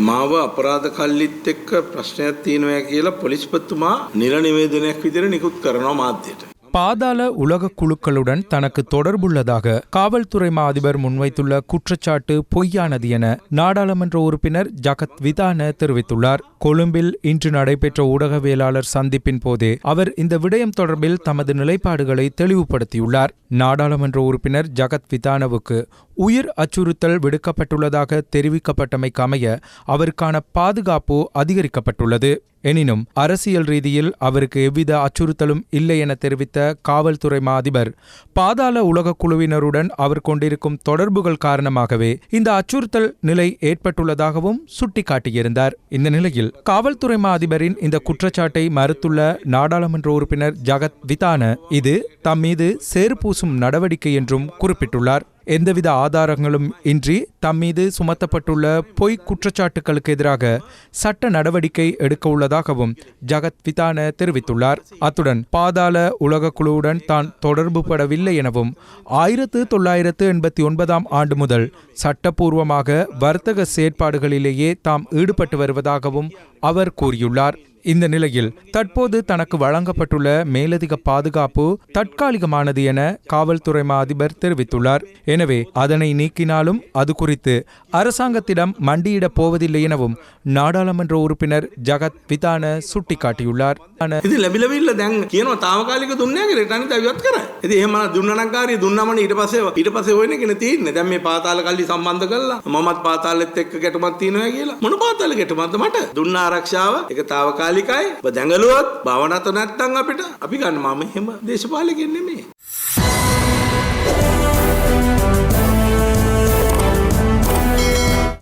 මාව අපරාධ කල්ලිත් එක්ක ප්‍රශ්නයක් තියෙනවා කියලා පොලිස්පතිතුමා නිල නිවේදනයක් විදිහට නිකුත් කරනවා මාධ්‍යයට. பாதாள உலக குழுக்களுடன் தனக்கு தொடர்புள்ளதாக காவல்துறை மா அதிபர் முன்வைத்துள்ள குற்றச்சாட்டு பொய்யானது என நாடாளுமன்ற உறுப்பினர் ஜகத் விதான தெரிவித்துள்ளார் கொழும்பில் இன்று நடைபெற்ற ஊடகவியலாளர் சந்திப்பின் போதே அவர் இந்த விடயம் தொடர்பில் தமது நிலைப்பாடுகளை தெளிவுபடுத்தியுள்ளார் நாடாளுமன்ற உறுப்பினர் ஜகத் விதானவுக்கு உயிர் அச்சுறுத்தல் விடுக்கப்பட்டுள்ளதாக தெரிவிக்கப்பட்டமைக்கமைய அவருக்கான பாதுகாப்பு அதிகரிக்கப்பட்டுள்ளது. எனினும் அரசியல் ரீதியில் அவருக்கு எவ்வித அச்சுறுத்தலும் இல்லை என தெரிவித்த காவல்துறை மா அதிபர் பாதாள உலகக் குழுவினருடன் அவர் கொண்டிருக்கும் தொடர்புகள் காரணமாகவே இந்த அச்சுறுத்தல் நிலை ஏற்பட்டுள்ளதாகவும் சுட்டிக்காட்டியிருந்தார். இந்த நிலையில் காவல்துறை மா அதிபரின் இந்த குற்றச்சாட்டை மறுத்துள்ள நாடாளுமன்ற உறுப்பினர் ஜகத் விதான இது தம் மீது சேறு பூசும் நடவடிக்கை என்றும் குறிப்பிட்டுள்ளார். எந்தவித ஆதாரங்களும் இன்றி தம் மீது சுமத்தப்பட்டுள்ள பொய் குற்றச்சாட்டுகளுக்கு எதிராக சட்ட நடவடிக்கை எடுக்க உள்ளதாகவும் ஜகத் விதான தெரிவித்துள்ளார். அத்துடன் பாதாள உலக குழுவுடன் தான் தொடர்பு படவில்லை எனவும் ஆயிரத்து தொள்ளாயிரத்து எண்பத்தி ஒன்பதாம் ஆண்டு முதல் சட்டப்பூர்வமாக வர்த்தக செயற்பாடுகளிலேயே தாம் ஈடுபட்டு வருவதாகவும் அவர் கூறியுள்ளார். இந்த நிலையில் தற்போது தனக்கு வழங்கப்பட்டுள்ள மேலதிக பாதுகாப்பு தற்காலிகமானது என காவல்துறை மா அதிபர் தெரிவித்துள்ளார் எனவே அதனை நீக்கினாலும் அது குறித்து அரசாங்கத்திடம் மண்டியிடப் போவதில்லை எனவும் நாடாளுமன்ற உறுப்பினர் ஜகத் விதான சுட்டிக்காட்டியுள்ளார் ඉති ලැබිලවිල්ල දැන් කියනවා තාවකාලික දුන්නෑ කියලා රිටර්න් දවිවත් කරා. ඉතින් එහෙම දුන්නනම් කාර්යය දුන්නාම ඊට පස්සේ ඊට පස්සේ හොයන්නේ කෙන තියෙන්නේ. දැන් මේ පාතාල කල්ලි සම්බන්ධ කරලා මමත් පාතාලෙත් එක්ක ගැටුමක් තියෙනවා කියලා. මොන පාතාල ගැටුමක්ද මට? දුන්න ආරක්ෂාව ඒක තාවකාලික ඔබ දැඟලුවොත් භවනත නැත්තම් අපිට අපි ගන්න මම එහෙම දේශපාලකෙන් නෙමෙයි.